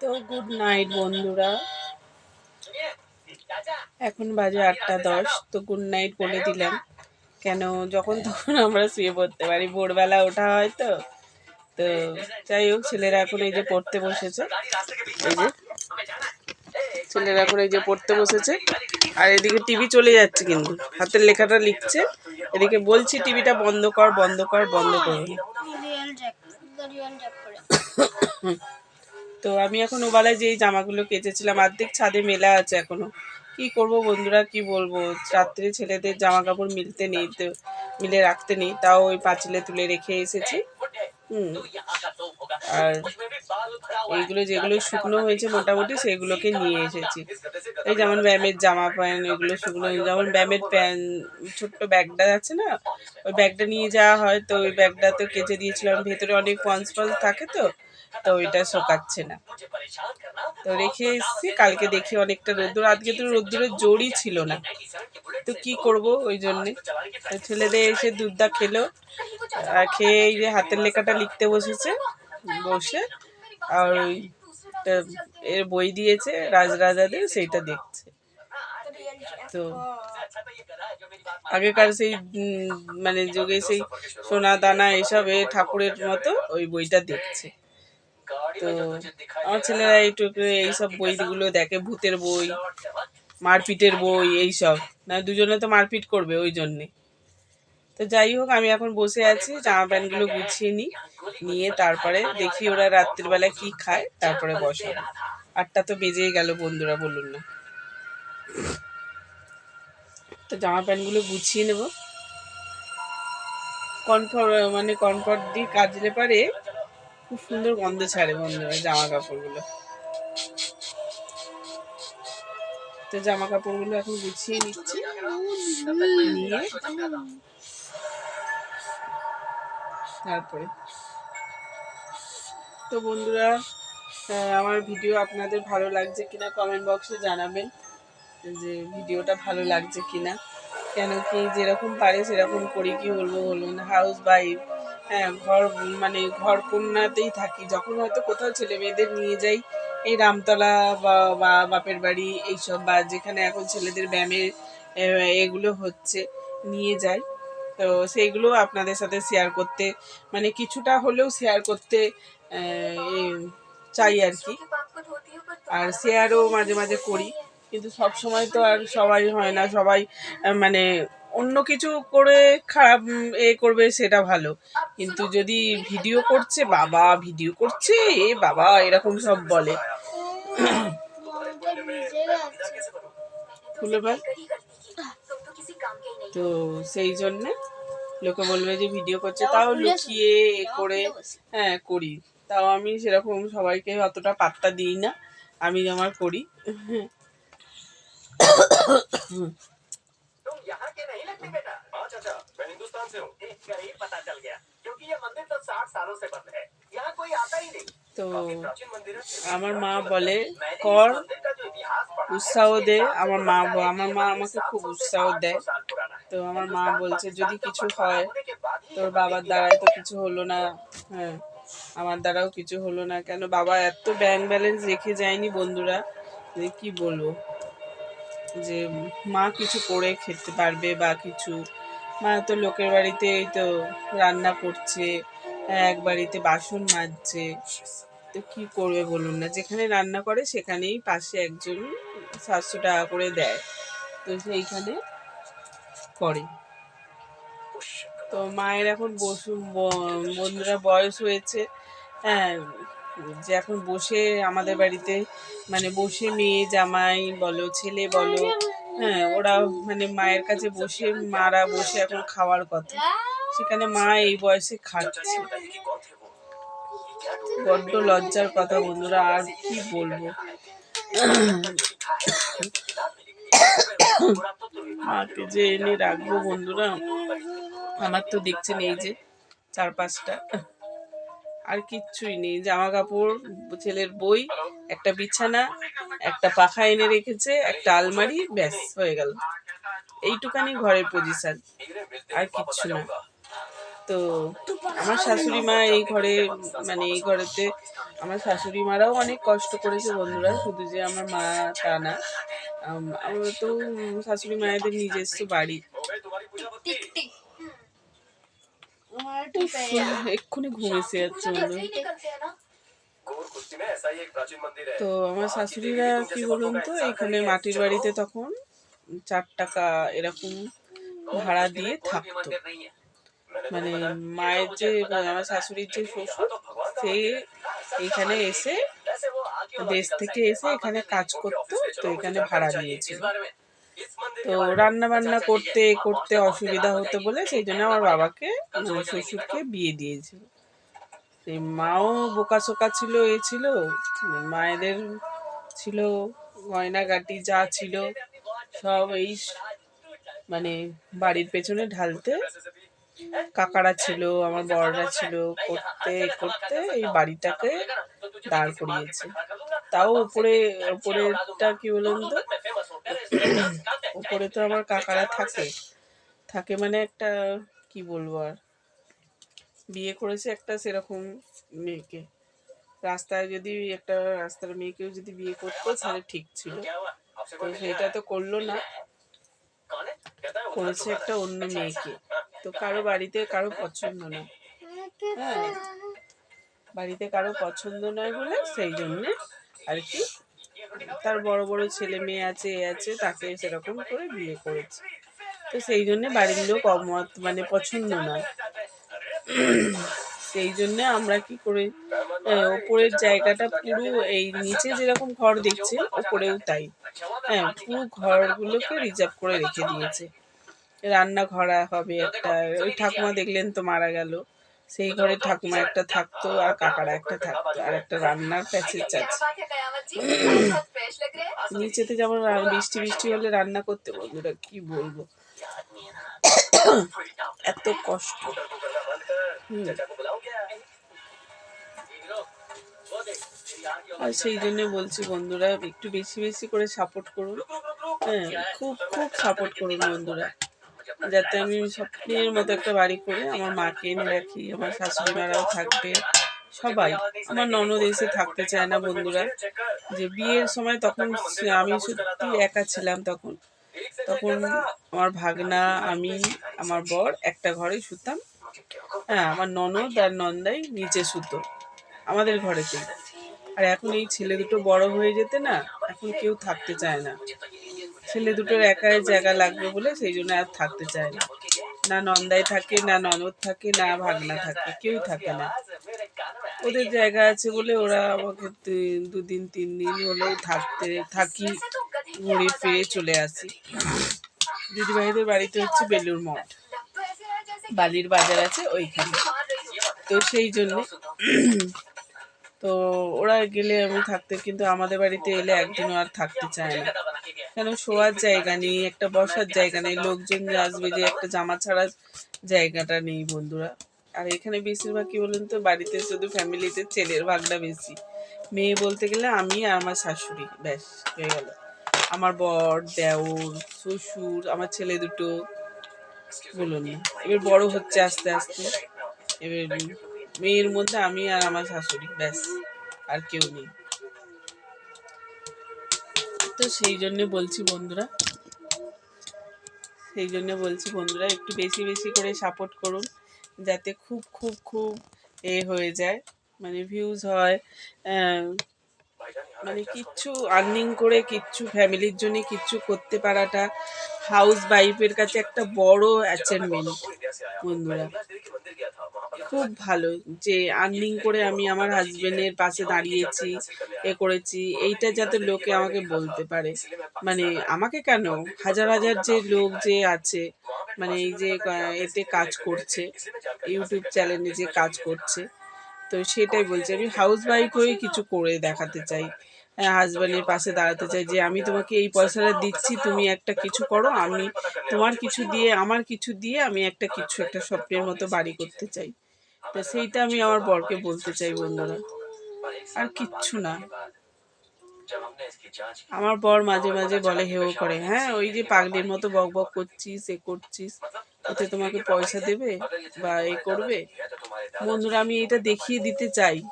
তো good night বন্ধুরা। এখন বাজে আটটা দশ তো গুড নাইট বলে দিলাম। কেন যখন তখন আমরা শুয়ে পড়তে পারি। ভোরবেলা ওঠা হয় তো। তো যাই হোক ছেলেরা এখন এই যে পড়তে বসেছে। এই যে ছেলেরা এখন এই যে পড়তে বসেছে। আর এদিকে টিভি চলে যাচ্ছে কিন্তু। হাতের লেখাটা লিখছে। এদিকে বলছি টিভিটা বন্ধ কর বন্ধ কর বন্ধ করে। তো আমি এখন ওবেলায় যেই জামাগুলো কেচেছিলাম অর্ধেক ছাদে মেলা আছে এখনও। কি করব বন্ধুরা, কি বলব? রাত্রে ছেলেদের জামা কাপড় মিলতে নেই, তো মিলে রাখতে নেই, তাও ওই পাঁচিলে তুলে রেখে এসেছি। হুম। আর এইগুলো যেগুলো শুকনো হয়েছে মোটামুটি, সেগুলোকে নিয়ে এসেছি। এই যেমন ব্যায়ামের জামা প্যান্ট, এগুলো শুকনো যেমন ব্যায়ামের প্যান্ট ছোট্ট ব্যাগটা আছে না, ওই ব্যাগটা নিয়ে যাওয়া হয়, তো ওই ব্যাগটা তো কেচে দিয়েছিলাম। ভেতরে অনেক পঞ্চ পঞ্চ থাকে তো তো ওইটা শোকাচ্ছে না। তো রেখে এসেছি, কালকে দেখি অনেকটা রোদ্দুর, আজকে তো রোদ্দুরের জোরই ছিল না। তো কি করব ওই জন্যে? তো ছেলেদের এসে দুধটা খেলো, আর খেয়ে এই যে হাতের লেখাটা লিখতে বসেছে, বসে, আর ওই এর বই দিয়েছে, রাজরাজাদের, সেইটা দেখছে। তো আগেকার সেই মানে যুগে সেই সোনা দানা এসব এ ঠাকুরের মতো ওই বইটা দেখছে। তো আমার ছেলেরা এইটুকু এইসব বইগুলো দেখে, ভূতের বই, মারপিটের বই, এইসব। না, দুজনে তো মারপিট করবে ওই জন্যে। তো যাই হোক, আমি এখন বসে আছি, জামা প্যান্টগুলো গুছিয়ে নিই, নিয়ে তারপরে দেখি ওরা রাত্রিবেলা কি খায়, তারপরে বসাবো আটটা তো বেজেই গেল, বন্ধুরা বলুন না। তো জামা প্যান্টগুলো গুছিয়ে নেব। কনফর্ট মানে কনফর্ট দিয়ে কাজলে পারে খুব সুন্দর গন্ধ ছাড়ে বন্ধুরা জামা কাপড়গুলো তো জামা কাপড়গুলো এখন গুছিয়ে নিচ্ছি। তারপরে। তো বন্ধুরা আমার ভিডিও আপনাদের ভালো লাগছে কিনা কমেন্ট বক্সে জানাবেন যে ভিডিওটা ভালো লাগছে কিনা। কেন কি যেরকম পারে সেরকম করি কি বলব বলুন। হাউস ওয়াইফ হ্যাঁ ঘর মানে ঘর কন্যাতেই থাকি। যখন হয়তো কোথাও ছেলে মেয়েদের নিয়ে যাই, এই রামতলা বা বাপের বাড়ি এইসব বা যেখানে এখন ছেলেদের ব্যায়ামের এগুলো হচ্ছে, নিয়ে যাই। তো সেইগুলো আপনাদের সাথে শেয়ার করতে মানে কিছুটা হলেও শেয়ার করতে চাই আর কি। আর শেয়ারও মাঝে মাঝে করি। কিন্তু সব সময় তো আর সবাই হয় না, সবাই মানে অন্য কিছু করে খারাপ এ করবে সেটা ভালো। কিন্তু যদি ভিডিও করছে, বাবা ভিডিও করছে, এ বাবা এরকম সব বলে। তো সেই জন্যে লোকে বলবে যে ভিডিও করছে, তাও লুকিয়ে এ করে হ্যাঁ করি। তাও আমি সেরকম সবাইকে অতটা পাত্তা দিই না, আমি আমার করি। नहीं लगते बेटा हाँ चाचा मैं हिंदुस्तान से हूँ देख कर ही पता चल गया क्योंकि ये मंदिर तो साठ सालों से बंद है यहाँ कोई आता ही नहीं তো काफी प्राचीन मंदिर है আমার মা বলে मैंने কর इस मंदिर का जो इतिहास पढ़ा है, উৎসাহ उसके দে हिसाब से আমার तो মা लगता है আমার कि মা ये আমাকে খুব 700 से উৎসাহ 800 দেয় साल पुराना है। তো আমার মা हिंदुस्तान, বলছে যদি पाकिस्तान কিছু का बंटवारा হয় होने के बाद ही তোর ये বাবার मंदिर দ্বারাই তো गिराया কিছু হলো না হ্যাঁ আমার দ্বারাও কিছু হলো না কেন বাবা এত ব্যাংক ব্যালেন্স রেখে যায়নি বন্ধুরা যে কি বলবো যে মা কিছু করে খেতে পারবে বা কিছু। মা তো লোকের বাড়িতে তো রান্না করছে, এক বাড়িতে বাসন মাজছে। তো কি করবে বলুন না, যেখানে রান্না করে সেখানেই পাশে একজন সাতশো টাকা করে দেয়। তো সেইখানে করে। তো মায়ের এখন বসু বন্ধুরা বয়স হয়েছে হ্যাঁ যে এখন বসে আমাদের বাড়িতে মানে বসে মেয়ে জামাই বলো, ছেলে বলো হ্যাঁ ওরা মানে মায়ের কাছে বসে, মারা বসে এখন খাওয়ার কথা। সেখানে মা এই বয়সে খাচ্ছে। বড্ড লজ্জার কথা বন্ধুরা, আর কি বলব? মাকে যে এনে রাখব বন্ধুরা, আমার তো দেখছেন এই যে চার পাঁচটা আর কিচ্ছুই নেই। জামা কাপড় ছেলের বই একটা বিছানা একটা পাখা এনে রেখেছে একটা আলমারি ব্যাস হয়ে গেল। এইটুকানি ঘরের পজিশন আর কিচ্ছু না। তো আমার শাশুড়ি মা এই ঘরে মানে এই ঘরেতে আমার শাশুড়ি মারাও অনেক কষ্ট করেছে বন্ধুরা শুধু যে আমার মা তা না। আম, আমার তো শাশুড়ি মায়েদের নিজস্ব বাড়ি। এক্ষুনি ঘুমিয়েছে যাচ্ছে তো আমার শাশুড়িরা কি বলুন তো এখানে মাটির বাড়িতে তখন চার টাকা এরকম ভাড়া দিয়ে থাকতো। মানে, মানে মায়ের যে মানে আমার শাশুড়ির যে শ্বশুর সে এখানে এসে দেশ থেকে এসে এখানে কাজ করতো তো এখানে ভাড়া দিয়েছিল তো রান্না বান্না করতে করতে অসুবিধা হতো বলে সেই জন্য আমার বাবাকে মানে শ্বশুরকে বিয়ে দিয়েছিল। সেই মাও বোকাশোকা ছিল এ ছিল মায়েদের ছিল গয়নাগাটি যা ছিল সব এই মানে বাড়ির পেছনে ঢালতে কাকারা ছিল আমার বড়রা ছিল করতে করতে এই বাড়িটাকে দাঁড় করিয়েছে। তাও উপরে উপরেরটা কি বলুন তো? উপরে তো আমার কাকারা থাকে। থাকে মানে একটা কি বলব আর? বিয়ে করেছে একটা সেরকম মেয়েকে। রাস্তায় যদি একটা রাস্তার মেয়েকেও যদি বিয়ে করতো, তাহলে ঠিক ছিল। তো সেটা তো করল না। করেছে একটা অন্য মেয়েকে। তো কারও বাড়িতে কারও পছন্দ না। হ্যাঁ বাড়িতে কারও পছন্দ নয় বলে সেই জন্যে আর কি তার বড় বড় ছেলে মেয়ে আছে, এ আছে, তাকে সেরকম করে বিয়ে করেছে। তো সেই জন্যে বাড়ির লোক অমত মানে পছন্দ না সেই জন্যে আমরা কি করে ওপরের জায়গাটা পুরো এই নিচে যেরকম ঘর দেখছে ওপরেও তাই। হ্যাঁ পুরো ঘরগুলোকে রিজার্ভ করে রেখে দিয়েছে। রান্নাঘর হবে একটা, ওই ঠাকুমা দেখলেন তো মারা গেল। সেই ঘরে ঠাকুমা একটা থাকতো আর কাকারা একটা থাকতো, আর একটা রান্নার প্যাচেজ আছে নিচেতে যেমন বৃষ্টি বৃষ্টি হলে রান্না করতে বন্ধুরা কি বলব। এত কষ্ট। আর সেই জন্য বলছি বন্ধুরা, একটু বেশি বেশি করে সাপোর্ট করুন। হ্যাঁ খুব খুব সাপোর্ট করুন বন্ধুরা। যাতে আমি স্বপ্নের মতো একটা বাড়ি করে আমার মাকে এনে রাখি, আমার শাশুড়ি মারাও থাকবে, সবাই। আমার ননদ এসে থাকতে চায় না বন্ধুরা। যে বিয়ের সময় তখন আমি সত্যি একা ছিলাম তখন। তখন আমার ভাগনা, আমি, আমার বর একটা ঘরে শুতাম। হ্যাঁ আমার ননদ আর নন্দাই নিচে সুতো। আমাদের ঘরেতে আর এখন এই ছেলে দুটো বড় হয়ে যেতে না, এখন কেউ থাকতে চায় না। ছেলে দুটোর একাই জায়গা লাগবে বলে সেই জন্য আর থাকতে চায় না। না নন্দাই থাকে, না ননদ থাকে, না ভাগনা থাকে কেউ থাকে না। ওদের জায়গা আছে বলে ওরা আমাকে দুদিন, তিন দিন হলেও থাকতে, থাকি, ঘুরে ফিরে চলে আসি। দিদিভাইদের বাড়িতে হচ্ছে বেলুর মঠ। বালির বাজার আছে ওইখানে। তো সেই জন্য। তো ওরা গেলে আমি থাকতে, কিন্তু আমাদের বাড়িতে এলে একদিনও আর থাকতে চায় না। কেন, শোয়ার জায়গা নেই, একটা বসার জায়গা নেই, লোকজন আসবে যে একটা জামা ছাড়ার জায়গাটা নেই বন্ধুরা। আর এখানে বেশিরভাগ কি বলুন তো, বাড়িতে শুধু ফ্যামিলিতে ছেলের ভাগটা বেশি। মেয়ে বলতে গেলে আমি আর আমার শাশুড়ি, ব্যাস, হয়ে গেল। আমার বর, দেওর, শ্বশুর, আমার ছেলে দুটো। বলুন না। এবার বড় হচ্ছে আস্তে আস্তে। এবার মেয়ের মধ্যে আমি আর আমার শাশুড়ি ব্যাস আর কেউ নেই। তো সেই জন্য বলছি বন্ধুরা সেই জন্য বলছি বন্ধুরা একটু বেশি বেশি করে সাপোর্ট করুন যাতে খুব খুব খুব এ হয়ে যায় মানে ভিউজ হয় আহ, মানে কিচ্ছু আর্নিং করে, কিচ্ছু ফ্যামিলির জন্য কিচ্ছু করতে পারাটা হাউস ওয়াইফের কাছে একটা বড় অ্যাচিভমেন্ট বন্ধুরা। খুব ভালো যে আর্নিং করে আমি আমার হাজবেন্ডের পাশে দাঁড়িয়েছি, এ করেছি, এইটা যাতে লোকে আমাকে বলতে পারে। মানে আমাকে কেন? হাজার হাজার যে লোক যে আছে মানে এই যে এতে কাজ করছে ইউটিউব চ্যানেলে যে কাজ করছে, তো সেটাই বলছি, আমি হাউস ওয়াইফ হয়ে কিছু করে দেখাতে চাই। হাজব্যান্ডের পাশে দাঁড়াতে চাই যে আমি তোমাকে এই পয়সাটা দিচ্ছি, তুমি একটা কিছু করো, আমি তোমার কিছু দিয়ে, আমার কিছু দিয়ে আমি একটা কিছু, একটা স্বপ্নের মতো বাড়ি করতে চাই। তো সেইটা আমি আমার বরকে বলতে চাই, বন্ধুরা। আর কিচ্ছু না। আমার বর মাঝে মাঝে বলে, হেও করে হ্যাঁ ওই যে পাগলির মতো বক বক করছিস, এ করছিস, ওতে তোমাকে পয়সা দেবে বা এ করবে? বন্ধুরা, আমি এটা দেখিয়ে দিতে চাই।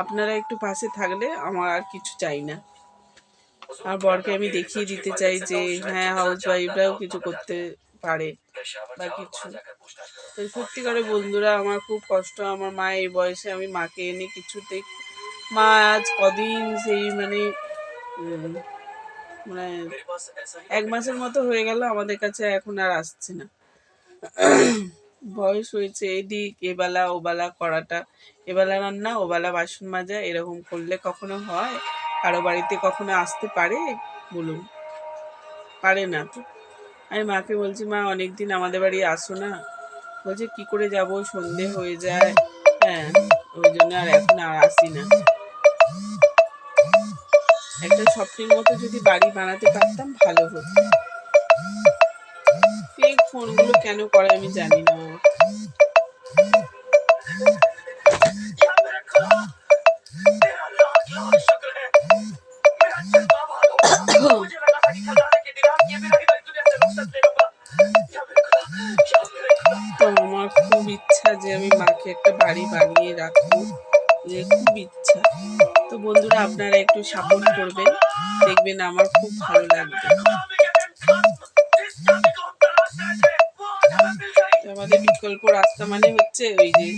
আপনারা একটু পাশে থাকলে আমার আর কিছু চাই না। আর বরকে আমি দেখিয়ে দিতে চাই যে হ্যাঁ হাউস ওয়াইফরাও কিছু করতে পারে বা কিছু। তো সত্যি করে বন্ধুরা, আমার খুব কষ্ট। আমার মা এই বয়সে আমি মাকে এনে কিছুতে, মা আজ কদিন সেই মানে মানে এক মাসের মতো হয়ে গেল, আমাদের কাছে এখন আর আসছে না। বয়স হয়েছে এদিক এবেলা ওবেলা করাটা এবেলা রান্না ওবেলা বাসন মাজা, এরকম করলে কখনো হয়? কারও বাড়িতে কখনো আসতে পারে? বলুন। পারে না তো। আমি মাকে বলছি, মা, অনেকদিন আমাদের বাড়ি আসো না। বলছে, কি করে যাব? সন্ধে হয়ে যায়। হ্যাঁ ওই জন্য আর এখন আর আসি না। একটা স্বপ্নের মতো যদি বাড়ি বানাতে পারতাম, ভালো হতো। ফোনগুলো কেন করে আমি জানি না। তো আমার খুব ইচ্ছা যে আমি মাকে একটা বাড়ি বানিয়ে রাখব। এর খুব ইচ্ছা। তো বন্ধুরা, আপনারা একটু সাপোর্ট করবেন। দেখবেন আমার খুব ভালো লাগবে। বিকল্প রাস্তা মানে হচ্ছে ওই যে